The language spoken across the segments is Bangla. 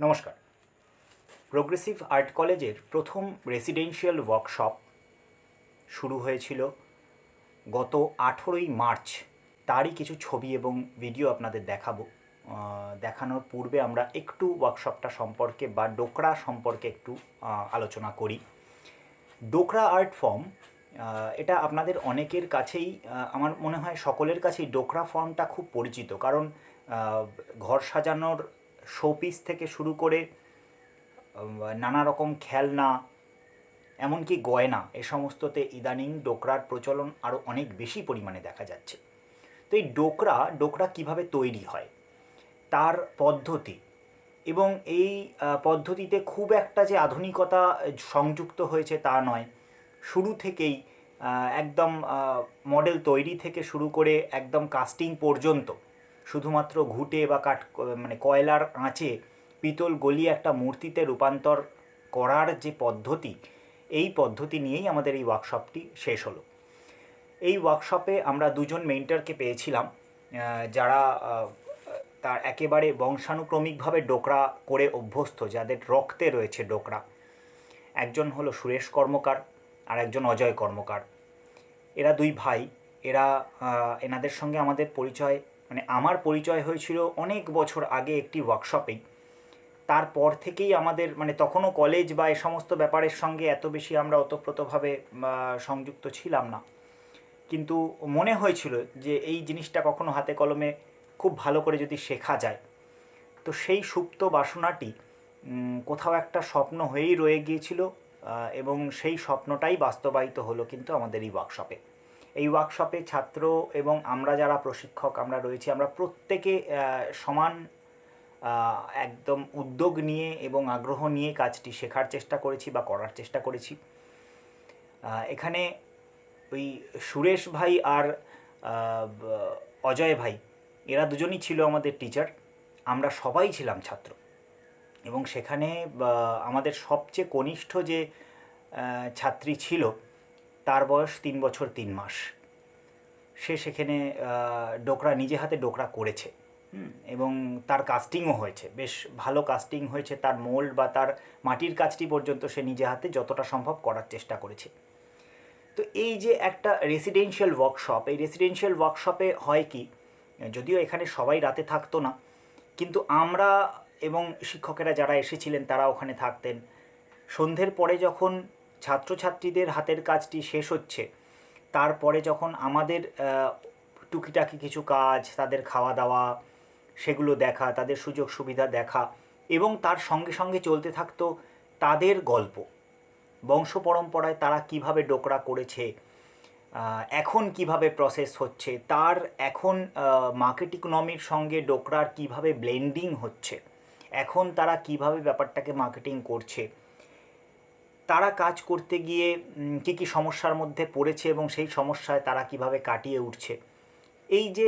নমস্কার। প্রোগ্রেসিভ আর্ট কলেজের প্রথম রেসিডেন্সিয়াল ওয়ার্কশপ শুরু হয়েছিল গত আঠেরোই মার্চ। তারই কিছু ছবি এবং ভিডিও আপনাদের দেখাবো। দেখানোর পূর্বে আমরা একটু ওয়ার্কশপটা সম্পর্কে বা ডোকরা সম্পর্কে একটু আলোচনা করি। ডোকরা আর্ট ফর্ম এটা আপনাদের অনেকের কাছেই আমার মনে হয় সকলের কাছেই ডোকরা ফর্মটা খুব পরিচিত। কারণ ঘর সাজানোর শোপিস থেকে শুরু করে নানা রকম খেলনা, এমনকি গয়না, এ সমস্ততে ইদানিং ডোকরার প্রচলন আরও অনেক বেশি পরিমাণে দেখা যাচ্ছে। তো এই ডোকরা ডোকরা কীভাবে তৈরি হয়? তার পদ্ধতি এবং এই পদ্ধতিতে খুব একটা যে আধুনিকতা সংযুক্ত হয়েছে তা নয়। শুরু থেকেই একদম মডেল তৈরি থেকে শুরু করে একদম কাস্টিং পর্যন্ত শুধুমাত্র ঘুটে বা কাঠ মানে কয়লার আঁচে পিতল গলিয়ে একটা মূর্তিতে রূপান্তর করার যে পদ্ধতি, এই পদ্ধতি নিয়েই আমাদের এই ওয়ার্কশপটি শেষ হলো। এই ওয়ার্কশপে আমরা দুজন মেন্টারকে পেয়েছিলাম যারা তার একেবারে বংশানুক্রমিকভাবে ডোকরা করে অভ্যস্ত, যাদের রক্তে রয়েছে ডোকরা। একজন হলো সুরেশ কর্মকার, আর একজন অজয় কর্মকার। এরা দুই ভাই, এরা এনাদের সঙ্গে আমাদের পরিচয় মানে আমার পরিচয় হয়েছিল অনেক বছর আগে একটি ওয়ার্কশপেই তারপর থেকেই আমাদের মানে তখনও কলেজ বা এ সমস্ত ব্যাপারের সঙ্গে এত বেশি আমরা ওতপ্রোতভাবে সংযুক্ত ছিলাম না। কিন্তু মনে হয়েছিল যে এই জিনিসটা কখনো হাতে কলমে খুব ভালো করে যদি শেখা যায়, তো সেই সুপ্ত বাসনাটি কোথাও একটা স্বপ্ন হয়েই রয়ে গিয়েছিল এবং সেই স্বপ্নটাই বাস্তবায়িত হলো কিন্তু আমাদের এই ওয়ার্কশপে এই ওয়ার্কশপে ছাত্র এবং আমরা যারা প্রশিক্ষক আমরা রয়েছি, আমরা প্রত্যেকে সমান একদম উদ্যোগ নিয়ে এবং আগ্রহ নিয়ে কাজটি শেখার চেষ্টা করেছি বা করার চেষ্টা করেছি। এখানে ওই সুরেশ ভাই আর অজয় ভাই, এরা দুজনই ছিল আমাদের টিচার আমরা সবাই ছিলাম ছাত্র। এবং সেখানে আমাদের সবচেয়ে কনিষ্ঠ যে ছাত্রী ছিল তার বয়স তিন বছর তিন মাস। সে সেখানে ডোকরা, নিজে হাতে ডোকরা করেছে। এবং তার কাস্টিংও হয়েছে। বেশ ভালো কাস্টিং হয়েছে। তার মোল্ড বা তার মাটির কাজটি পর্যন্ত সে নিজে হাতে যতটা সম্ভব করার চেষ্টা করেছে। তো এই যে একটা রেসিডেন্সিয়াল ওয়ার্কশপ এই রেসিডেন্সিয়াল ওয়ার্কশপে হয় কি, যদিও এখানে সবাই রাতে থাকতো না, কিন্তু আমরা এবং শিক্ষকেরা যারা এসেছিলেন, তারা ওখানে থাকতেন। সন্ধ্যের পরে যখন ছাত্রছাত্রীদের হাতের কাজটি শেষ হচ্ছে। তারপরে যখন আমাদের টুকিটাকি কিছু কাজ, তাদের খাওয়া দাওয়া সেগুলো দেখা, তাদের সুযোগ সুবিধা দেখা এবং তার সঙ্গে সঙ্গে চলতে থাকতো তাদের গল্প। বংশ পরম্পরায় তারা কীভাবে ডোকরা করেছে এখন কীভাবে প্রসেস হচ্ছে, তার এখন মার্কেট ইকোনমির সঙ্গে ডোকরার কীভাবে ব্লেন্ডিং হচ্ছে, এখন তারা কীভাবে ব্যাপারটাকে মার্কেটিং করছে তারা কাজ করতে গিয়ে কী কী সমস্যার মধ্যে পড়েছে এবং সেই সমস্যায় তারা কীভাবে কাটিয়ে উঠছে। এই যে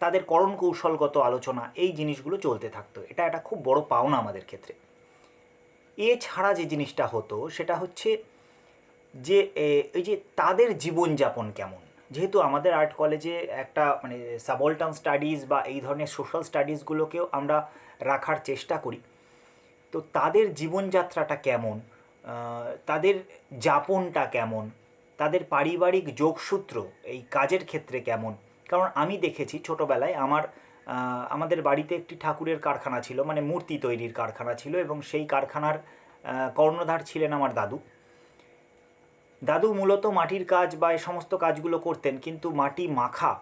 তাদের করণ কৌশলগত আলোচনা, এই জিনিসগুলো চলতে থাকতো। এটা একটা খুব বড় পাওনা আমাদের ক্ষেত্রে। এছাড়া যে জিনিসটা হতো, সেটা হচ্ছে যে এই যে তাদের জীবনযাপন কেমন? যেহেতু আমাদের আর্ট কলেজে একটা মানে সাবল্টান স্টাডিজ বা এই ধরনের সোশ্যাল স্টাডিজগুলোকেও আমরা রাখার চেষ্টা করি। তো তাদের জীবনযাত্রাটা কেমন? তাদের যাপনটা কেমন? তাদের পারিবারিক যোগসূত্র এই কাজের ক্ষেত্রে কেমন? কারণ আমি দেখেছি ছোটোবেলায় আমার আমাদের বাড়িতে একটি ঠাকুরের কারখানা ছিল মানে মূর্তি তৈরির কারখানা ছিল এবং সেই কারখানার কর্ণধার ছিলেন আমার দাদু। দাদু মূলত মাটির কাজ বা এই সমস্ত কাজগুলো করতেন, কিন্তু মাটি মাখা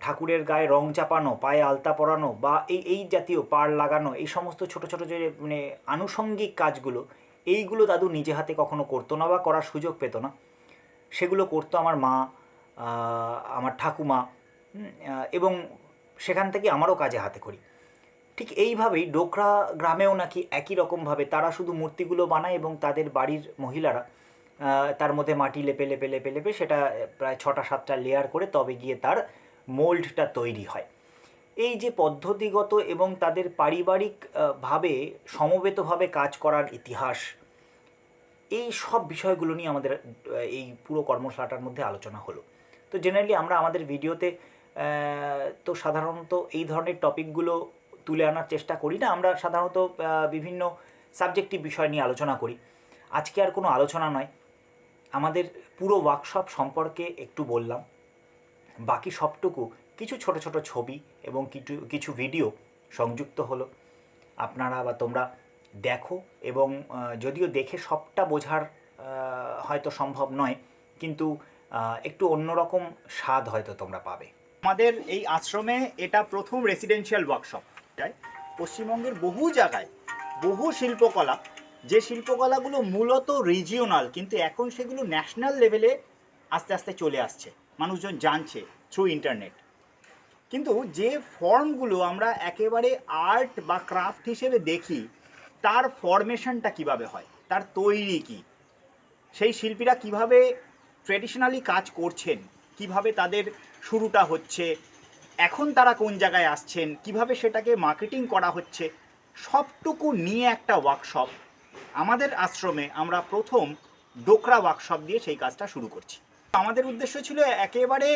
ঠাকুরের গায়ে রং চাপানো, পায়ে আলতা পরানো বা এই এই জাতীয় পাড় লাগানো, এই সমস্ত ছোট ছোট যে মানে আনুষঙ্গিক কাজগুলো এইগুলো দাদু নিজে হাতে কখনো করতো না বা করার সুযোগ পেত না। সেগুলো করতো আমার মা আমার ঠাকুমা এবং সেখান থেকে আমারও কাজে হাতে করি। ঠিক এইভাবেই ডোকরা গ্রামেও নাকি একই রকমভাবে তারা শুধু মূর্তিগুলো বানায় এবং তাদের বাড়ির মহিলারা তার মধ্যে মাটি লেপে লেপে লেপে লেপে, সেটা প্রায় ছটা, সাতটা লেয়ার করে তবে গিয়ে তার মোল্ডটা তৈরি হয়। এই যে পদ্ধতিগত এবং তাদের পারিবারিক আহ, ভাবে সমবেতভাবে কাজ করার ইতিহাস এই সব বিষয়গুলো নিয়ে আমাদের এই পুরো কর্মশালাটার মধ্যে আলোচনা হলো। তো জেনারেলি আমরা আমাদের ভিডিওতে তো সাধারণত এই ধরনের টপিকগুলো তুলে আনার চেষ্টা করি না। আমরা সাধারণত বিভিন্ন সাবজেক্টিভ বিষয় নিয়ে আলোচনা করি। আজকে আর কোনো আলোচনা নয়। আমাদের পুরো ওয়ার্কশপ সম্পর্কে একটু বললাম। বাকি সবটুকু কিছু ছোট ছোট ছবি এবং কিছু কিছু ভিডিও সংযুক্ত হলো। আপনারা বা তোমরা দেখো এবং যদিও দেখে সবটা বোঝার হয়তো সম্ভব নয়, কিন্তু একটু অন্যরকম স্বাদ হয়তো তোমরা পাবে। আমাদের এই আশ্রমে এটা প্রথম রেসিডেন্সিয়াল ওয়ার্কশপ তাই পশ্চিমবঙ্গের বহু জায়গায় বহু শিল্পকলা, যে শিল্পকলাগুলো মূলত রিজিওনাল কিন্তু এখন সেগুলো ন্যাশনাল লেভেলে আস্তে আস্তে চলে আসছে। মানুষজন জানছে থ্রু ইন্টারনেট কিন্তু যে ফর্মগুলো আমরা একেবারে আর্ট বা ক্রাফট হিসেবে দেখি, তার ফরমেশনটা কীভাবে হয়? তার তৈরি কি? সেই শিল্পীরা কীভাবে ট্রেডিশনালি কাজ করছেন? কীভাবে তাদের শুরুটা হচ্ছে? এখন তারা কোন জায়গায় আসছেন? কীভাবে সেটাকে মার্কেটিং করা হচ্ছে? সবটুকু নিয়ে একটা ওয়ার্কশপ আমাদের আশ্রমে আমরা প্রথম ডোকরা ওয়ার্কশপ দিয়ে সেই কাজটা শুরু করছি। আমাদের উদ্দেশ্য ছিল একেবারে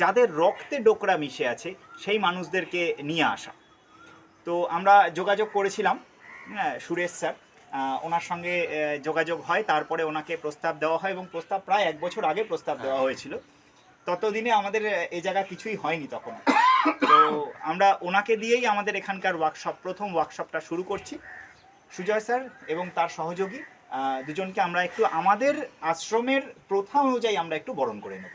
যাদের রক্তে ডোকরা মিশে আছে, সেই মানুষদেরকে নিয়ে আসা। তো আমরা যোগাযোগ করেছিলাম হ্যাঁ সুরেশ স্যার। ওনার সঙ্গে যোগাযোগ হয়, তারপরে ওনাকে প্রস্তাব দেওয়া হয় এবং প্রস্তাব প্রায় এক বছর আগে প্রস্তাব দেওয়া হয়েছিল। ততদিনে আমাদের এ জায়গা কিছুই হয়নি তখন তো আমরা ওনাকে দিয়েই আমাদের এখানকার ওয়ার্কশপ প্রথম ওয়ার্কশপটা শুরু করছি। সুজয় স্যার এবং তার সহযোগী দুজনকে আমরা একটু আমাদের আশ্রমের প্রথা অনুযায়ী আমরা একটু বরণ করে নেব।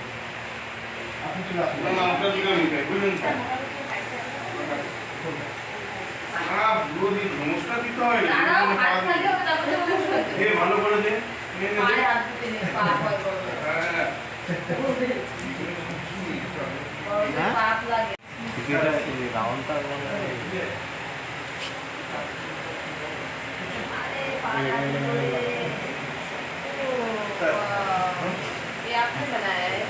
নিয়ে নে, দে। হ্যাঁ। ये आपने बनाया है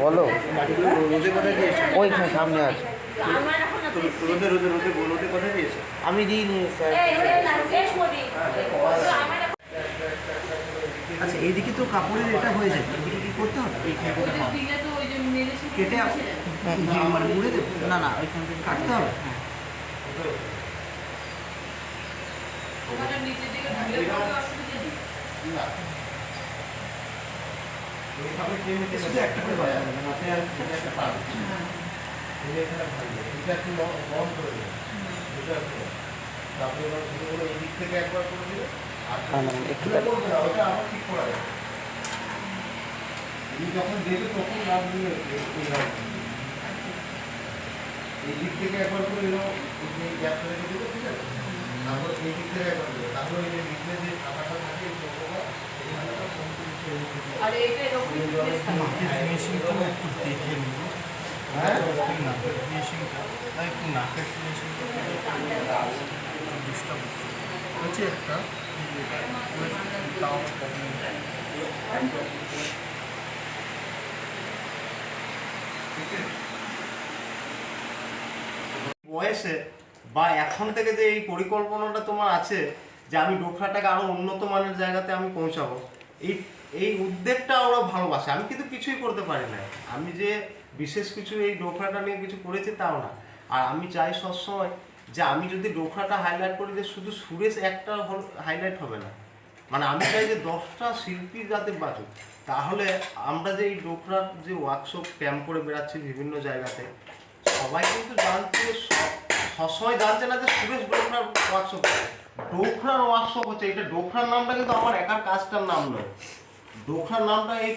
বলো। ওইখানে সামনে আছে। আমি দিইনি স্যার। আচ্ছা এইদিকে তো কাপড়ের এটা হয়ে যায়। এদিকে কি করতে হবে? কেটে মানে মুড়ে না না ওইখান থেকে কাটতে হবে। হ্যাঁ। শুধু একটা করে বানাতে হবে, মাথায় আর একটা পা দিচ্ছি। হ্যাঁ ম্যাডাম একটু দাঁড়ান। যখন দেবে তখন লাভ নিয়ে এই দিক থেকে একবার করে এরকম এই গ্যাপটা রেখে দেবে ঠিক আছে তারপর এই দিক থেকে একবার দেবে এই যে যে টাকাটা থাকে এই টাকাটা আর এটা এরকম place একটু দেখে নিন হ্যাঁ? নাকের ফিনিশিংটা তাই একটু নাকের ফিনিশিংটা ডিস্টার্ব হচ্ছে। একটা? তাও বয়সে বা এখন থেকে যে এই পরিকল্পনাটা তোমার আছে, যে আমি ডোকরাটাকে আরও উন্নত মানের জায়গাতে আমি পৌঁছাবো, এই এই উদ্যোগটা ওরা ভালোবাসে। আমি কিন্তু কিছুই করতে পারি না। আমি যে বিশেষ কিছু এই ডোকরাটা নিয়ে কিছু করেছি তাও না। আর আমি চাই সবসময় যে আমি যদি ডোকরাটা হাইলাইট করি, যে শুধু সুরেশ একটা হাইলাইট হবে না। মানে আমি চাই যে দশটা শিল্পী যাতে বাঁচুক। তাহলে আমরা যে এই ডোকরার যে ওয়ার্কশপ ক্যাম্প করে বেড়াচ্ছি বিভিন্ন জায়গাতে, সবাই কিন্তু জানছে সব- সবসময় জানছে না যে সুরেশ ডোকরার ওয়ার্কশপ ডোকরার ওয়ার্কশপ হচ্ছে, এটা ডোকরার নামটা কিন্তু আমার একার কাজটার নাম নয়। ডোকরার নামটা এই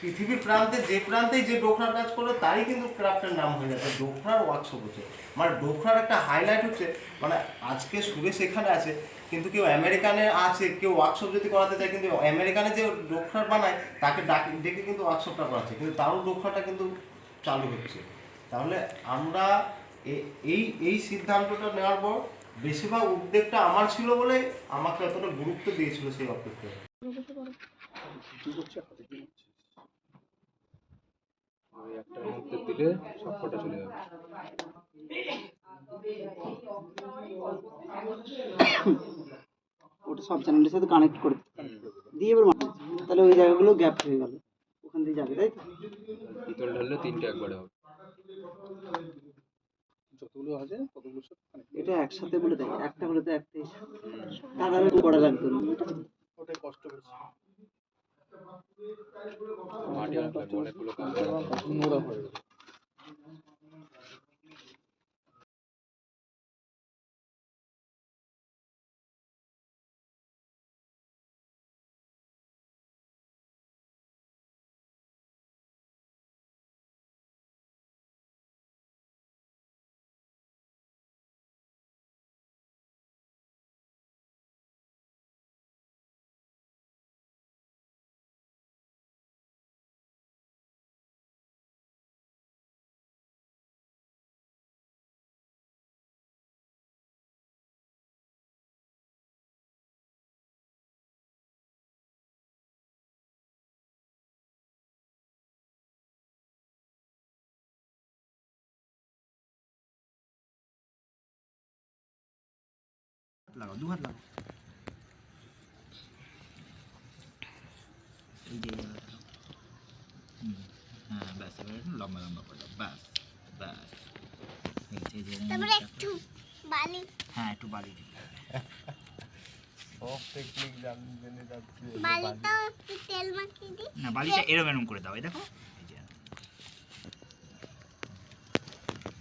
পৃথিবীর প্রান্তে, যে প্রান্তেই যে ডোকরার কাজ করে, তারই কিন্তু ক্রাফটের নাম হয়ে যাচ্ছে, ডোকরার ওয়ার্কশপ হচ্ছে। মানে ডোকরার একটা হাইলাইট হচ্ছে মানে আজকে সুরেশ এখানে আছে, কিন্তু কেউ আমেরিকানে আছে, কেউ ওয়ার্কশপ যদি করাতে চায়, কিন্তু আমেরিকানে যে ডোকরার বানায়, তাকে ডাকে, ডেকে কিন্তু ওয়ার্কশপটা করাচ্ছে। কিন্তু তারও ডোকরাটা কিন্তু চালু হচ্ছে। তাহলে আমরা এই এই সিদ্ধান্তটা নেওয়ার পর বেশিরভাগ উদ্যোগটা আমার ছিল বলে আমাকে এতটা গুরুত্ব দিয়েছিল সেই অপেক্ষায় ওই একটার দিলে সব কটা চলে যাবে ওটা সব চ্যানেলের সাথে কানেক্ট করে দিতে দিয়ে এবার মারতে তাহলে ওই জায়গাগুলো গ্যাপ হয়ে গেল। ওখান দিয়ে যাবে তাই তো? পিতল ঢাললে তিনটে একবারে হবে। যতগুলো আছে ততগুলো এটা একসাথে বলে দেয় একটা হলে তো একটাই তাহলে আমি করা লাগতো না ওটাই কষ্ট বেশি মাটি অনেকগুলো কাজ নোংরা হয়ে গেছে লাগাও দু হাত লাগাও এই যে এই জায়গাটা। হুম, হ্যাঁ ব্যাস এবার একটু লম্বা লম্বা করে ব্যাস ব্যাস এই যে- তারপরে একটু বালি হ্যাঁ একটু বালি দিতে সব টেকনিক জেনে যাচ্ছে বালিটাও একটু তেল মাখিয়ে দিই না বালিটা এরম এরম করে দাও এই দেখো এই যে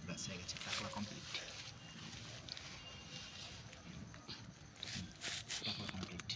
ব্যাস হয়ে গেছে তারপরে কমপ্লিট তারপর কমপ্লিট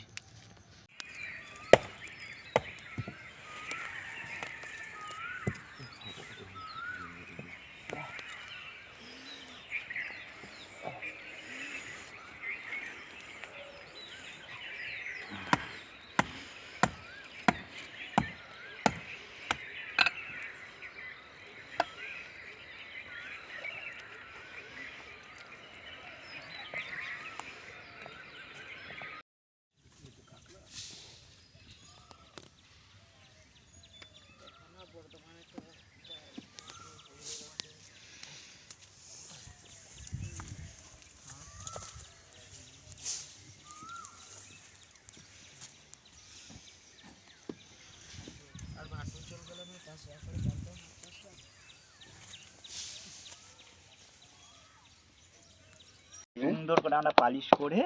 সুন্দর করে আমরা পালিশ করে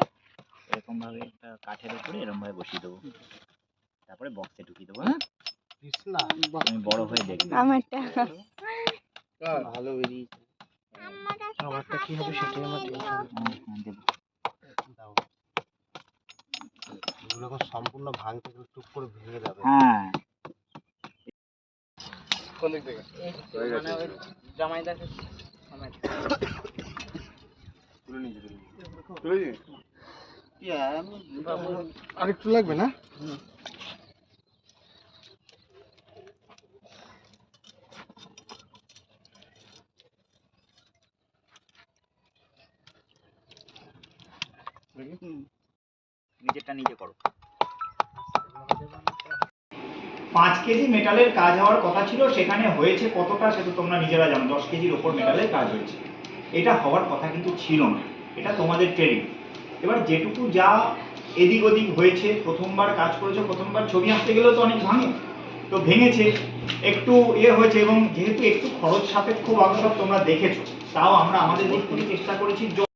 এরকম ভাবে একটা কাঠের উপরে এরকম ভাবে বসিয়ে দেবো। তারপরে বক্সে ঢুকিয়ে দেবো হ্যাঁ? তুমি বড় হয়ে দেখবে। আমারটা। ভালো বেরিয়েছে। আমারটা কি হবে সেটাই আমার টেনশন। হুম, হুম, দেবো। দাও। সম্পূর্ণ ভাঙতে গেলে টুক করে ভেঙে যাবে। হ্যাঁ। কোন দিক থেকে? মানে ওই আরেকটু লাগবে না? পাঁচ কেজি মেটালের কাজ হওয়ার কথা ছিল সেখানে হয়েছে কতটা সেটা তোমরা নিজেরা জানো। দশ কেজির ওপর মেটালের কাজ হয়েছে। এটা হওয়ার কথা কিন্তু ছিল না। এটা তোমাদের ট্রেনিং এবার যেটুকু যা এদিক ওদিক হয়েছে, প্রথমবার কাজ করেছ, প্রথমবার ছবি আঁকতে গেলেও তো অনেক ভাঙে। তো ভেঙেছে, একটু ইয়ে হয়েছে এবং যেহেতু একটু খরচ সাপেক্ষ ওয়ার্কশপ তোমরা দেখেছ, তাও আমরা আমাদের দিক থেকে চেষ্টা করেছি